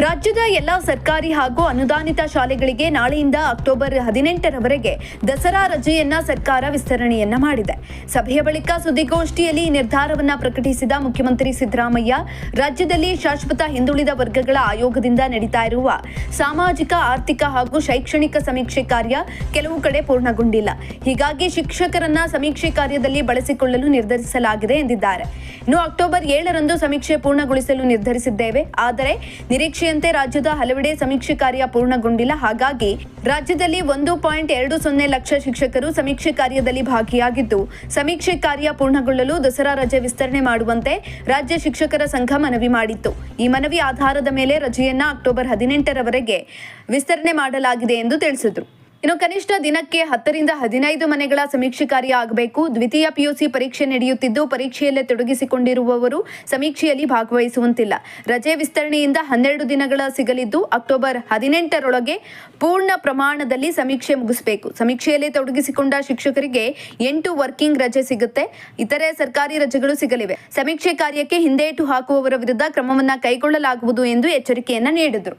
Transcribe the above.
ರಾಜ್ಯದ ಎಲ್ಲಾ ಸರ್ಕಾರಿ ಹಾಗೂ ಅನುದಾನಿತ ಶಾಲೆಗಳಿಗೆ ನಾಳೆಯಿಂದ ಅಕ್ಟೋಬರ್ ಹದಿನೆಂಟರವರೆಗೆ ದಸರಾ ರಜೆಯನ್ನ ಸರ್ಕಾರ ವಿಸ್ತರಣೆಯನ್ನ ಮಾಡಿದೆ. ಸಭೆಯ ಬಳಿಕ ಸುದ್ದಿಗೋಷ್ಠಿಯಲ್ಲಿ ನಿರ್ಧಾರವನ್ನ ಪ್ರಕಟಿಸಿದ ಮುಖ್ಯಮಂತ್ರಿ ಸಿದ್ದರಾಮಯ್ಯ, ರಾಜ್ಯದಲ್ಲಿ ಶಾಶ್ವತ ಹಿಂದುಳಿದ ವರ್ಗಗಳ ಆಯೋಗದಿಂದ ನಡೀತಾ ಇರುವ ಸಾಮಾಜಿಕ, ಆರ್ಥಿಕ ಹಾಗೂ ಶೈಕ್ಷಣಿಕ ಸಮೀಕ್ಷೆ ಕಾರ್ಯ ಕೆಲವು ಕಡೆ ಪೂರ್ಣಗೊಂಡಿಲ್ಲ. ಹೀಗಾಗಿ ಶಿಕ್ಷಕರನ್ನ ಸಮೀಕ್ಷೆ ಕಾರ್ಯದಲ್ಲಿ ಬಳಸಿಕೊಳ್ಳಲು ನಿರ್ಧರಿಸಲಾಗಿದೆ ಎಂದಿದ್ದಾರೆ. ಇನ್ನು ಅಕ್ಟೋಬರ್ ಏಳರಂದು ಸಮೀಕ್ಷೆ ಪೂರ್ಣಗೊಳಿಸಲು ನಿರ್ಧರಿಸಿದ್ದೇವೆ. ಆದರೆ ನಿರೀಕ್ಷೆಯಂತೆ ರಾಜ್ಯದ ಹಲವೆಡೆ ಸಮೀಕ್ಷೆ ಕಾರ್ಯ ಪೂರ್ಣಗೊಂಡಿಲ್ಲ. ಹಾಗಾಗಿ ರಾಜ್ಯದಲ್ಲಿ ಒಂದು ಪಾಯಿಂಟ್ ಎರಡು ಸೊನ್ನೆ ಲಕ್ಷ ಶಿಕ್ಷಕರು ಸಮೀಕ್ಷೆ ಕಾರ್ಯದಲ್ಲಿ ಭಾಗಿಯಾಗಿದ್ದು, ಸಮೀಕ್ಷೆ ಕಾರ್ಯ ಪೂರ್ಣಗೊಳ್ಳಲು ದಸರಾ ರಜೆ ವಿಸ್ತರಣೆ ಮಾಡುವಂತೆ ರಾಜ್ಯ ಶಿಕ್ಷಕರ ಸಂಘ ಮನವಿ ಮಾಡಿತ್ತು. ಈ ಮನವಿ ಆಧಾರದ ಮೇಲೆ ರಜೆಯನ್ನ ಅಕ್ಟೋಬರ್ ಹದಿನೆಂಟರವರೆಗೆ ವಿಸ್ತರಣೆ ಮಾಡಲಾಗಿದೆ ಎಂದು ತಿಳಿಸಿದರು. ಇನ್ನು ಕನಿಷ್ಠ ದಿನಕ್ಕೆ ಹತ್ತರಿಂದ ಹದಿನೈದು ಮನೆಗಳ ಸಮೀಕ್ಷೆ ಕಾರ್ಯ ಆಗಬೇಕು ದ್ವಿತೀಯ ಪಿಯುಸಿ ಪರೀಕ್ಷೆ ನಡೆಯುತ್ತಿದ್ದು ಪರೀಕ್ಷೆಯಲ್ಲೇ ತೊಡಗಿಸಿಕೊಂಡಿರುವವರು ಸಮೀಕ್ಷೆಯಲ್ಲಿ ಭಾಗವಹಿಸುವಂತಿಲ್ಲ. ರಜೆ ವಿಸ್ತರಣೆಯಿಂದ ಹನ್ನೆರಡು ದಿನಗಳ ಸಿಗಲಿದ್ದು ಅಕ್ಟೋಬರ್ ಹದಿನೆಂಟರೊಳಗೆ ಪೂರ್ಣ ಪ್ರಮಾಣದಲ್ಲಿ ಸಮೀಕ್ಷೆ ಮುಗಿಸಬೇಕು. ಸಮೀಕ್ಷೆಯಲ್ಲಿ ತೊಡಗಿಸಿಕೊಂಡ ಶಿಕ್ಷಕರಿಗೆ ಎಂಟು ವರ್ಕಿಂಗ್ ರಜೆ ಸಿಗುತ್ತೆ. ಇತರೆ ಸರ್ಕಾರಿ ರಜೆಗಳು ಸಿಗಲಿವೆ. ಸಮೀಕ್ಷೆ ಕಾರ್ಯಕ್ಕೆ ಹಿಂದೇಟು ಹಾಕುವವರ ವಿರುದ್ಧ ಕ್ರಮವನ್ನು ಕೈಗೊಳ್ಳಲಾಗುವುದು ಎಂದು ಎಚ್ಚರಿಕೆಯನ್ನು ನೀಡಿದರು.